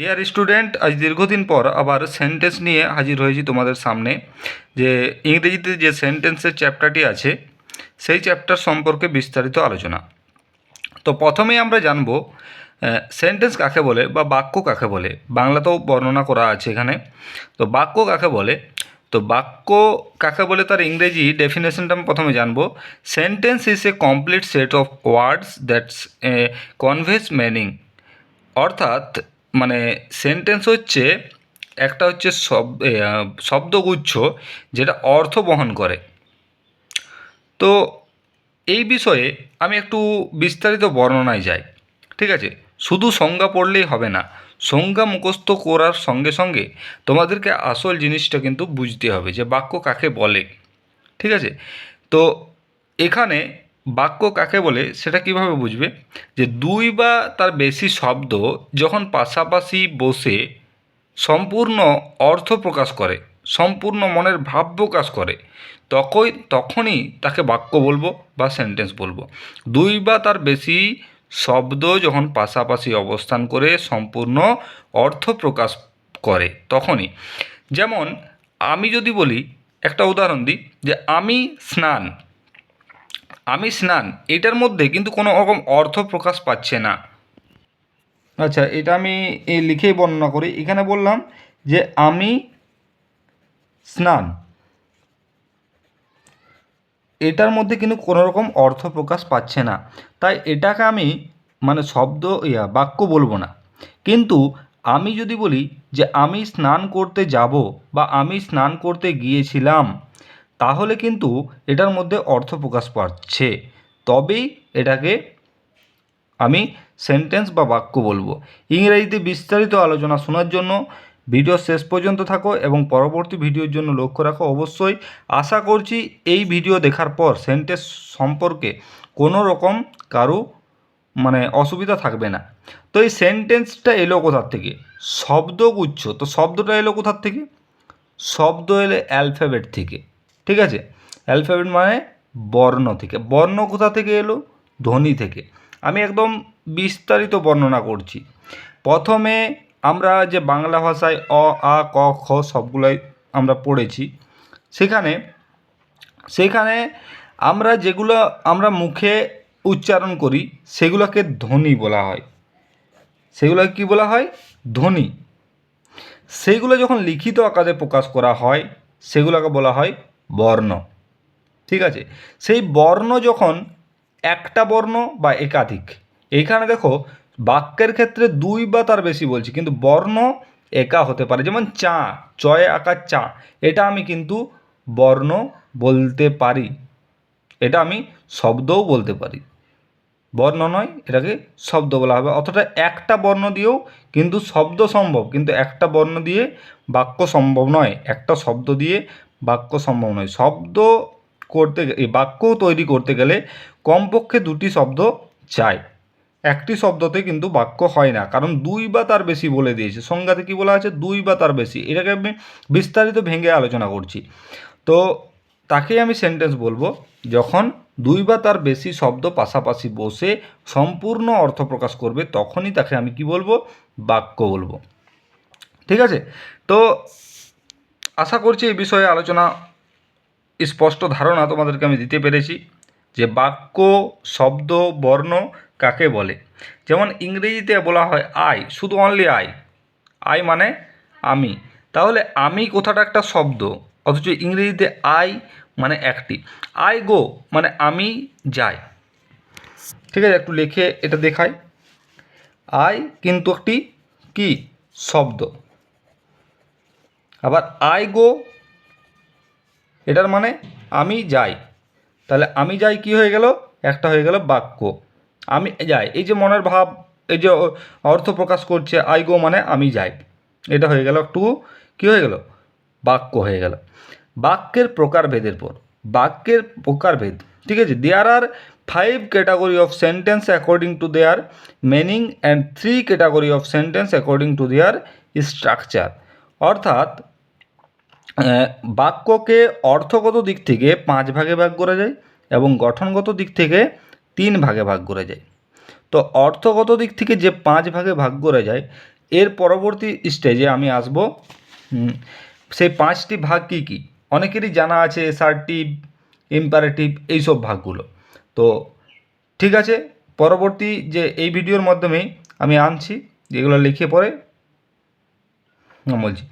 Dear student আজ দীর্ঘদিন পর আবার সেন্টেন্স নিয়ে হাজির হয়েছি তোমাদের সামনে, যে ইংরেজিতে যে সেন্টেন্সের চ্যাপ্টারটি আছে, সেই চ্যাপ্টার সম্পর্কে বিস্তারিত আলোচনা। তো প্রথমেই আমরা জানব সেন্টেন্স কাকে বলে বা বাক্য কাকে বলে? বাংলাতেও বর্ণনা করা আছে এখানে। তো বাক্য কাকে বলে? তো বাক্য কাকে বলে তার ইংরেজি ডেফিনেশনটা আমি প্রথমে জানব। Sentence is a complete set of words that's a conveys meaning অর্থাৎ মানে সেন্টেন্স হচ্ছে, একটা হচ্ছে শব্দ শব্দগুচ্ছ যেটা অর্থ বহন করে। তো এই বিষয়ে আমি একটু বিস্তারিত বর্ণনায় যাই, ঠিক আছে? শুধু সংজ্ঞা পড়লেই হবে না, সংজ্ঞা মুখস্থ করার সঙ্গে সঙ্গে তোমাদেরকে আসল জিনিসটা কিন্তু বুঝতে হবে যে বাক্য কাকে বলে, ঠিক আছে? তো এখানে বাক্য কাকে বলে সেটা কীভাবে বুঝবে? যে দুই বা তার বেশি শব্দ যখন পাশাপাশি বসে সম্পূর্ণ অর্থ প্রকাশ করে, সম্পূর্ণ মনের ভাব প্রকাশ করে তখন তখনই তাকে বাক্য বলব বা সেন্টেন্স বলব। দুই বা তার বেশি শব্দ যখন পাশাপাশি অবস্থান করে, সম্পূর্ণ অর্থ প্রকাশ করে, তখনই। যেমন, আমি যদি বলি, একটা উদাহরণ দিই, যে আমি স্নান আমি স্নান এটার মধ্যে কিন্তু কোনো রকম অর্থ প্রকাশ পাচ্ছে না। আচ্ছা এটা আমি লিখেই বর্ণনা করি। এখানে বললাম যে আমি স্নান, এটার মধ্যে কিন্তু কোনো রকম অর্থ প্রকাশ পাচ্ছে না। তাই এটাকে আমি মানে শব্দ, ইয়া, বাক্য বলব না। কিন্তু আমি যদি বলি যে আমি স্নান করতে যাব বা আমি স্নান করতে গিয়েছিলাম তাহলে কিন্তু এটার মধ্যে অর্থ প্রকাশ পাচ্ছে। তবেই এটাকে আমি সেন্টেন্স বা বাক্য বলব। ইংরেজিতে বিস্তারিত আলোচনা শোনার জন্য ভিডিও শেষ পর্যন্ত থাকো এবং পরবর্তী ভিডিওর জন্য লক্ষ্য রাখো, অবশ্যই আশা করছি এই ভিডিও দেখার পর সেন্টেন্স সম্পর্কে কোনো রকম কারও মানে অসুবিধা থাকবে না। তো এই সেন্টেন্সটা এলো কোথার থেকে? শব্দগুচ্ছ। তো শব্দটা এলো কোথার থেকে? শব্দ এলে অ্যালফাবেট থেকে। ঠিক আছে? অ্যালফাবেট মানে বর্ণ থেকে। বর্ণ কোথা থেকে এলো? ধ্বনি থেকে। আমি একদম বিস্তারিত বর্ণনা করছি। প্রথমে আমরা যে বাংলা ভাষায় অ, আ, ক, খ সবগুলোই আমরা পড়েছি। সেখানে সেখানে আমরা যেগুলো আমরা মুখে উচ্চারণ করি, সেগুলোকে ধ্বনি বলা হয়। সেগুলোকে কী বলা হয়? ধ্বনি। সেইগুলো যখন লিখিত আকারে প্রকাশ করা হয়, সেগুলোকে বলা হয় বর্ণ। ঠিক আছে? সেই বর্ণ যখন একটা বর্ণ বা একাধিক, এইখানে দেখো বাক্যের ক্ষেত্রে দুই বা তার বেশি বলছি, কিন্তু বর্ণ একা হতে পারে। যেমন চা, চয়ে আকার চা, এটা আমি কিন্তু বর্ণ বলতে পারি। এটা আমি শব্দও বলতে পারি। বর্ণ নয়, এটাকে শব্দ বলা হবে। অথবা একটা বর্ণ দিয়েও কিন্তু শব্দ সম্ভব, কিন্তু একটা বর্ণ দিয়ে বাক্য সম্ভব নয়। একটা শব্দ দিয়ে বাক্য সম্ভব নয়। শব্দ করতে এই বাক্য তৈরি করতে গেলে কমপক্ষে দুটি শব্দ চাই একটি শব্দতে কিন্তু বাক্য হয় না, কারণ দুই বা তার বেশি বলে দিয়েছে। সংজ্ঞাতে কী বলা আছে? দুই বা তার বেশি। এটাকে আমি বিস্তারিত ভেঙে আলোচনা করছি। তো তাকেই আমি সেন্টেন্স বলব, যখন দুই বা তার বেশি শব্দ পাশাপাশি বসে সম্পূর্ণ অর্থ প্রকাশ করবে, তখনই তাকে আমি কি বলব? বাক্য বলব। ঠিক আছে? তো আশা করছি এই বিষয়ে আলোচনা, স্পষ্ট ধারণা তোমাদেরকে আমি দিতে পেরেছি যে বাক্য, শব্দ, বর্ণ কাকে বলে। যেমন ইংরেজিতে বলা হয় আই শুধু অনলি আই আই মানে আমি। তাহলে আমি কথাটা একটা শব্দ, অথচ ইংরেজিতে আই মানে একটি। আই গো মানে আমি যাই। ঠিক আছে, একটু লিখে এটা দেখাই। আই কিন্তু একটি কি? শব্দ। আবার আই গো এটার মানে আমি যাই। তাহলে আমি যাই কি হয়ে গেল? একটা হয়ে গেল বাক্য। আমি যাই। এই যে মনের ভাব, এই যে অর্থ প্রকাশ করছে আই গো মানে আমি যাই। এটা হয়ে গেল একটু, কি হয়ে গেল? বাক্য হয়ে গেল। বাক্যের প্রকারভেদের পর, বাক্যের প্রকারভেদ, ঠিক আছে? There are five category of sentence according to their meaning and three category of sentence according to their structure অর্থাৎ বাক্যকে অর্থগত দিক থেকে পাঁচ ভাগে ভাগ করা যায় এবং গঠনগত দিক থেকে তিন ভাগে ভাগ করা যায়। তো অর্থগত দিক থেকে যে পাঁচ ভাগে ভাগ করা যায়, এর পরবর্তী স্টেজে আমি আসব। সেই পাঁচটি ভাগ কী কী? অনেকেরই জানা আছে এসার্টিভ ইম্পারেটিভ এইসব ভাগগুলো। তো ঠিক আছে, পরবর্তী যে এই ভিডিওর মাধ্যমেই আমি আনছি, যেগুলো লিখে পরে, বলছি।